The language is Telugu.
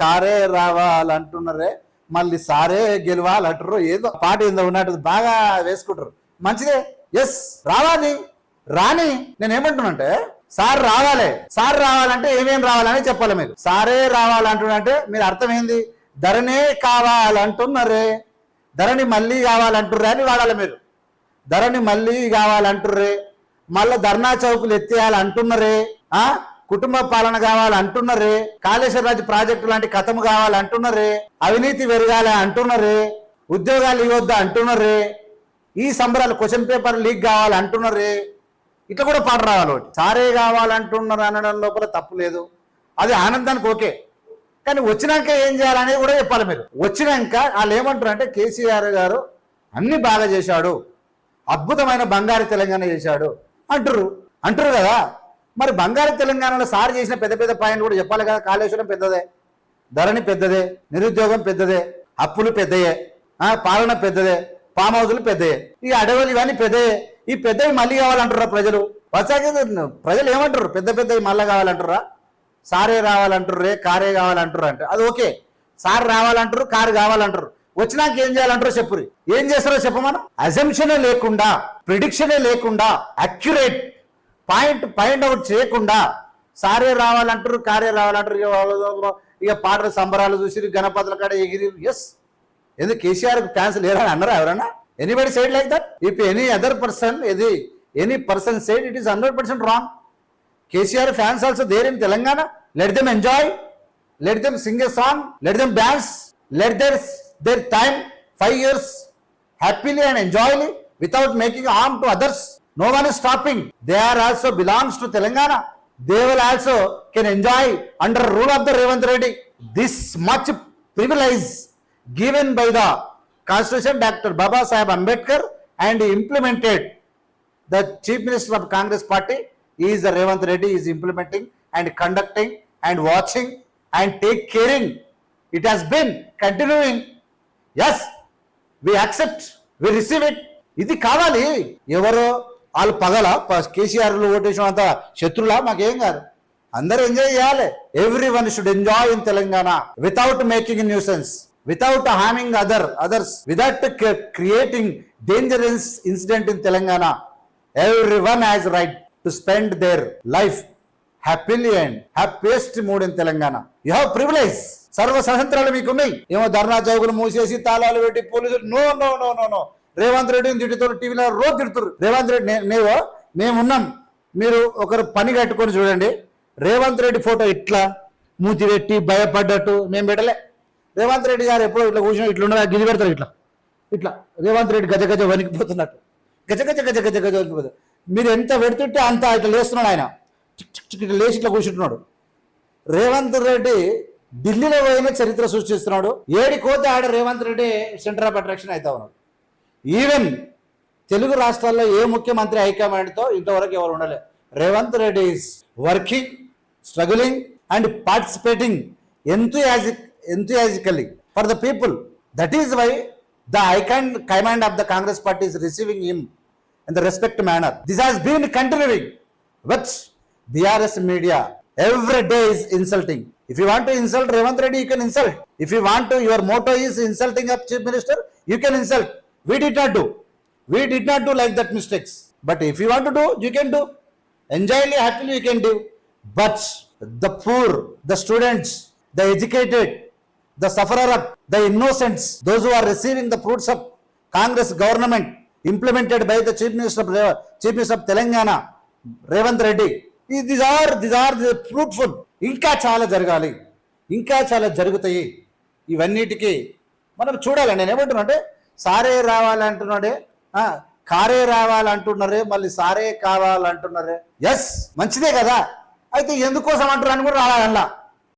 కారే రావాలంటున్నారే మళ్ళీ సారే గెలవాలంటారు ఏదో పాట ఏందో ఉన్నట్టు బాగా వేసుకుంటారు. మంచిదే. ఎస్ రావాలి. రాని నేను ఏమంటున్నానంటే సార్ రావాలి. సార్ రావాలంటే ఏమేం రావాలని చెప్పాలి మీరు. సారే రావాలంటున్నంటే మీరు అర్థం ఏంది ధరనే కావాలంటున్నారే. ధరని మళ్ళీ కావాలంటుర్రే అని వాడాలి మీరు. ధరని మళ్ళీ కావాలంటుర్రే. మళ్ళీ ధర్నా చౌకులు ఎత్తేయాలంటున్నారే. ఆ? కుటుంబ పాలన కావాలంటున్నారే కాళేశ్వర రాజు ప్రాజెక్టు లాంటి కథము కావాలంటున్నారే అవినీతి పెరగాలి అంటున్నారే ఉద్యోగాలు ఇవ్వద్దు అంటున్నారే ఈ సంబరాలు క్వశ్చన్ పేపర్ లీక్ కావాలంటున్నారే ఇట్లా కూడా పాట రావాలి ఒకటి. సారే కావాలంటున్నారు అనడం లోపల తప్పు లేదు. అది ఆనందానికి ఓకే. కానీ వచ్చినాక ఏం చేయాలనేది కూడా చెప్పాలి మీరు. వచ్చినాక వాళ్ళు ఏమంటారు అంటే కేసీఆర్ గారు అన్ని బాగా చేశాడు. అద్భుతమైన బంగారు తెలంగాణ చేశాడు. అంటారు అంటారు కదా? మరి బంగారు తెలంగాణలో సార్ చేసిన పెద్ద పెద్ద పాయింట్ కూడా చెప్పాలి కదా. కాళేశ్వరం పెద్దదే ధరణి పెద్దదే నిరుద్యోగం పెద్దదే అప్పులు పెద్దయే పాలన పెద్దదే ఫామ్ హౌజులు పెద్దయే. ఈ అడవులు ఇవన్నీ పెద్దయే. ఈ పెద్దవి మళ్ళీ కావాలంటారా ప్రజలు. వచ్చాక ప్రజలు ఏమంటారు పెద్ద పెద్దవి మళ్ళీ కావాలంటారా సారే రావాలంటారు రే కారే కావాలంటారు అంటే. అది ఓకే. సార్ రావాలంటారు కారు కావాలంటారు వచ్చినాక ఏం చేయాలంటారో చెప్పురి ఏం చేస్తారో చెప్పమను? అజంప్షనే లేకుండా ప్రిడిక్షనే లేకుండా అక్యురేట్ పాయింట్ పాయింట్ అవుట్ చేయకుండా సారే రావాలంటారు కారే రావాలంటారు ఇక పాటల సంబరాలు చూసి గణపతుల కాడ ఎగిరి ఎస్ ఎందుకు కేసీఆర్ ఫ్యాన్స్ లేరని అన్నారా ఎవరన్నా? Anybody side like that if any other person ఇది any person side it is hundred percent wrong KCR fans also there in Telangana. Let them enjoy let them sing a song let them dance let their their time five years happily and enjoyly without making harm to others no one is stopping they are also belongs to Telangana they will also can enjoy under rule of the Revanth reddy this much privilege given by the Constitution, Dr. Baba Sahib Ambedkar, and implemented the Chief Minister of Congress Party is the Revanth Reddy is implementing and conducting and watching and take caring. It has been continuing. Yes, we accept, we receive it. ఇది కావాలి ఎవరో వాళ్ళు పగల కేసీఆర్లు ఓటేసిన అంత శత్రులా మాకేం కాదు. అందరూ ఎంజాయ్ చేయాలి. Every one should enjoy in Telangana without making nuisance without harming other others without creating dangerous incident in Telangana. Every one has right to spend their life happily and happiest mood in Telangana. You have privilege సర్వ స్వతంత్రాలు మీకున్నాయి. ఏమో ధర్నా చౌకులు మూసేసి తాళాలు పెట్టి పోలీసులు no no no no no Revanth రెడ్డిని తిడుతారు టీవీలో రోజు తిడుతారు రేవంత్ రెడ్డి నే- నేను మేమున్నాం మీరు ఒకరు పని కట్టుకొని చూడండి. రేవంత్ రెడ్డి ఫోటో ఇట్లా మూతి పెట్టి భయపడ్డట్టు మేము పెట్టలే. రేవంత్ రెడ్డి గారు ఎప్పుడో ఇట్లా కూర్చొని ఇట్లా ఉండగా పెడతారు ఇట్లా. ఇట్లా. రేవంత్ రెడ్డి గజ గజ వణికిపోతున్నట్టు. గజ గజ గజ గజ గజ వణికిపోతుంది మీరు ఎంత పెడుతుంటే అంత ఇట్లా లేస్తున్నాడు ఆయన. ఇట్లా లేచి ఇట్లా కూర్చుంటున్నాడు. రేవంత్ రెడ్డి ఢిల్లీలో పోయిన చరిత్ర సృష్టిస్తున్నాడు. ఏడి కోతే ఆడ Revanth Reddy centre of attraction అవుతా ఉన్నాడు. ఈవెన్ తెలుగు రాష్ట్రాల్లో ఏ ముఖ్యమంత్రి హైకమాండ్తో ఇంతవరకు ఎవరు ఉండలే. Revanth Reddy is working struggling and participating ఎంతయాజి enthusiastically for the people that is why the హైకాండ్ command of the Congress party is receiving in in the respect manner this has been continuing with BRS media every day is insulting if you want insult Revanth Reddy you can insult if you want your motto is insulting of chief minister you can insult we did not do we did not do like that mistakes but if you want do you can do enjoyly happily you can do but the poor the students the educated the sufferer up the innocents those are receiving the fruits of Congress government implemented by the chief minister of chief minister of Telangana Revanth Reddy ఈ this are this are this fruitful ఇంకా చాలా జరగాలి. ఇంకా చాలా జరుగుతాయి. ఇవన్నిటికీ మనం చూడాలి. నేను ఏమంటున్నా అంటే సారే రావాలంటున్నాడే? కారే రావాలంటున్నారే మళ్ళీ సారే కావాలంటున్నారే. ఎస్ మంచిదే కదా. అయితే ఎందుకోసం అంటున్నాను కూడా రావాలన్నా.